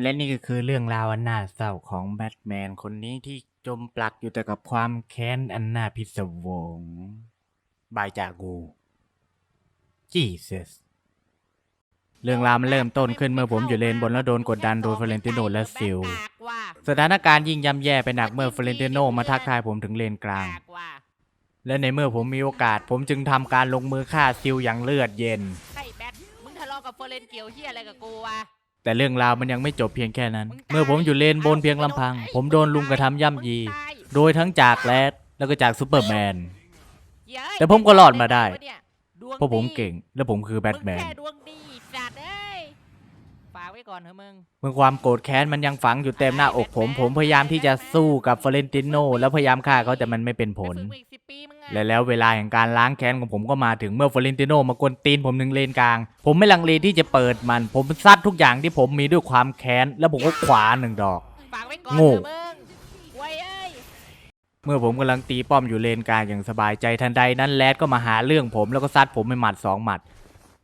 และนี่ก็คือเรื่องราวอันน่าเศร้าของแบทแมนคนนี้ที่จมปลักอยู่แต่กับความแค้นอันน่าพิศวง บายจากกู Jesus เรื่องราวมันเริ่มต้นขึ้นเมื่อผมอยู่เลนบนแล้วโดนกดดันโดยเฟรนติโนและซิล สถานการณ์ยิ่งย่ำแย่ไปหนักเมื่อเฟรนติโนมาทักทายผมถึงเลนกลาง และในเมื่อผมมีโอกาส ผมจึงทำการลงมือฆ่าซิลอย่างเลือดเย็นไอ้แบทมึงทะเลาะกับเฟอร์เรนเกี่ยวเฮียอะไรกับกูวะ แต่เรื่องราวมันยังไม่จบเพียงแค่นั้น เมื่อผมอยู่เลนบนเพียงลำพัง ผมโดนลุมกระทำย่ำยี โดยทั้งจากแรดแล้วก็จากซูเปอร์แมน แต่ผมก็รอดมาได้ เพราะผมเก่งและผมคือแบทแมนงค่ดวงดีสัตว์เอ้ยฝา กไว้ก่อนเถอะมึงเมื่อความโกรธแค้นมันยังฝังอยู่เต็มหน้าอกผม ผมพยายามที่จะสู้กับเฟรนติโนแล้วพยายามฆ่าเขาแต่มันไม่เป็นผล ไปฝึกมาอีกสิบปีมึงอะและแล้วเวลาแห่งการล้างแค้นของผมก็มาถึงเมื่อเฟรนติโนมากวนตีนผมหนึ่งเลนกลาง ผมไม่ลังเลที่จะเปิดมัน ผมซัดทุกอย่างที่ผมมีด้วยความแค้น แล้วผมก็ขวาหนึ่งดอก ฝากไว้ก่อนโง่เถอะมึงไว้เอ้ยเมื่อผมกำลังตีป้อมอยู่เลนกลางอย่างสบายใจทันใดนั้นแรดก็มาหาเรื่องผมแล้วก็ซัดผมไปหมัดสองหมัด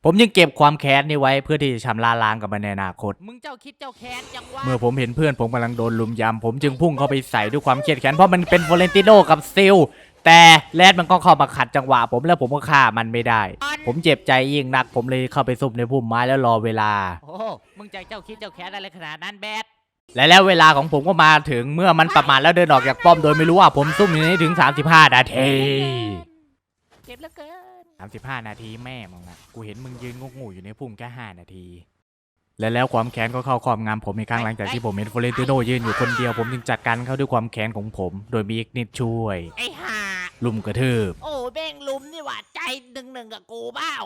ผมยังเก็บความแค้นนี้ไว้เพื่อที่จะชำระล้างกับมันในอนาคต มึงเจ้าคิดเจ้าแค้นจังวะเมื่อผมเห็นเพื่อนผมกำลังโดนลุมยำผมจึงพุ่งเข้าไปใส่ด้วยความเครียดแค้นเพราะมันเป็นฟลอเรนติโนกับซิลแต่แรดมันก็เข้ามาขัดจังหวะ ผมแล้วผมก็ฆ่ามันไม่ได้ ผมเจ็บใจยิ่งนัก ผมเลยเข้าไปซุ่มในพุ่มไม้แล้วรอเวลา โอ้โหมึงใจเจ้าคิดเจ้าแค้นอะไรขนาดนั้นแบทและแล้วเวลาของผมก็มาถึงเมื่อมันประมาทแล้วเดินออกจากป้อมโดยไม่รู้ว่าผมซุ่มอยู่ในนี้ถึง 35นาทีเจ็บเหลือเกิน 35 นาทีแม่มึงอะกูเห็นมึงยืนงกงูอยู่ในพุ่มแค่5นาที และแล้วความแค้นก็เข้าครอบงำผมอีกครั้งหลังจากที่ผมเห็นฟลอเรนติโนยืนอยู่คนเดียวผมจึงจัดการเขาด้วยความแค้นของผม โดยมีอีกนิดช่วย ไอ้ห่าลุมกระทืบ โอ้เบ้งลุมนี่หว่าใจหนึ่งหนึ่งกับกูเบ้า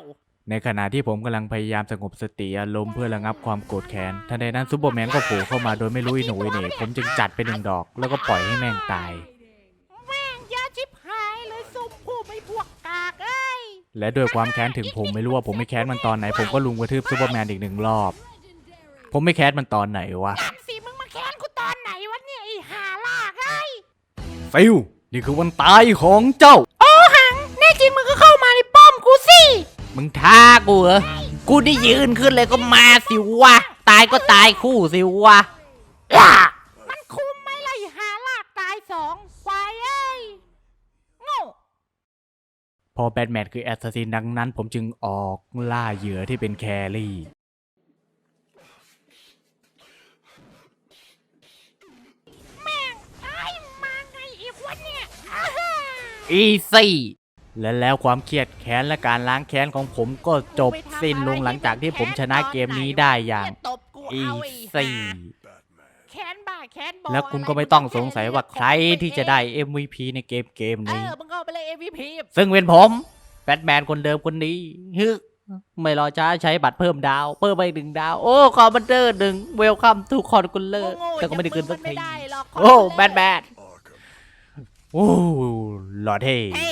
ในขณะที่ผมกำลังพยายามสงบสติอารมณ์เพื่อระงับความโกรธแค้นทันใดนั้นซูเปอร์แมนก็โผล่เข้ามาโดยไม่รู้อีหนูอีเหน่ผมจึงจัดไปหนึ่งดอก แล้วก็ปล่อยให้แม่งตาย แม่งยาชิบหายเลยซุ่มผู้ไม่พวกกากเอ้ย และด้วยความแค้นถึงผมไม่รู้ว่าผมไม่แค้นมันตอนไหน ผมก็ลุมกระทืบซูเปอร์แมนอีกหนึ่งรอบ ผมไม่แค้นมันตอนไหนวะนั่นสิมึงมาแค้นกูตอนไหนวะเนี่ยไอ้ห่าลากเอ้ยฟิลนี่คือวันตายของเจ้าแน่จริงมึงก็เข้ามาในป้อมกูสิ มึงท้ากูเหรอ กูได้ยืนขึ้นเลยก็มาสิวะ ตายก็ตายคู่สิวะล่ะมันคุ้มไหมล่ะไอ้ห่าลากตายสองควายเอ้ยโง่ พอแบทแมนคือแอสซัสซินดังนั้น ผมจึงออกล่าเหยื่อที่เป็นแครี่ แม่งตายมาไงอีกวะเนี่ยอ้าฮ่าอีซี่และแล้วความเครียดแค้นและการล้างแค้นของผมก็จบสิ้นลงหลังจากที่ผมชนะเกมนี้ได้อย่างเนี่ยตบกูอีเอาไอ้ซี่ห่าแค้นบ้าแค้นบอแล้วคุณะรก็ไม่ต้องสงสัยว่าใครที่จะได้ MVP ในเกมเกมเอนี้อมึงก็เอาไปเลย MVP ซึ่งเป็นผมแบทแมนคนเดิมคนนี้ฮึไม่รอช้าใช้บัตรเพิ่มดาว เพิ่มไปหนึ่งดาว โอ้คอมบันเดอร์หนึ่งเวลคัมทูคอนกุลเลอร์โง่ๆแต่ก็ไม่ได้ขึ้นสักอย่างมึงทีไม่ได้หรอกโอ้แบทแมนโอ้หล่อเท่เท่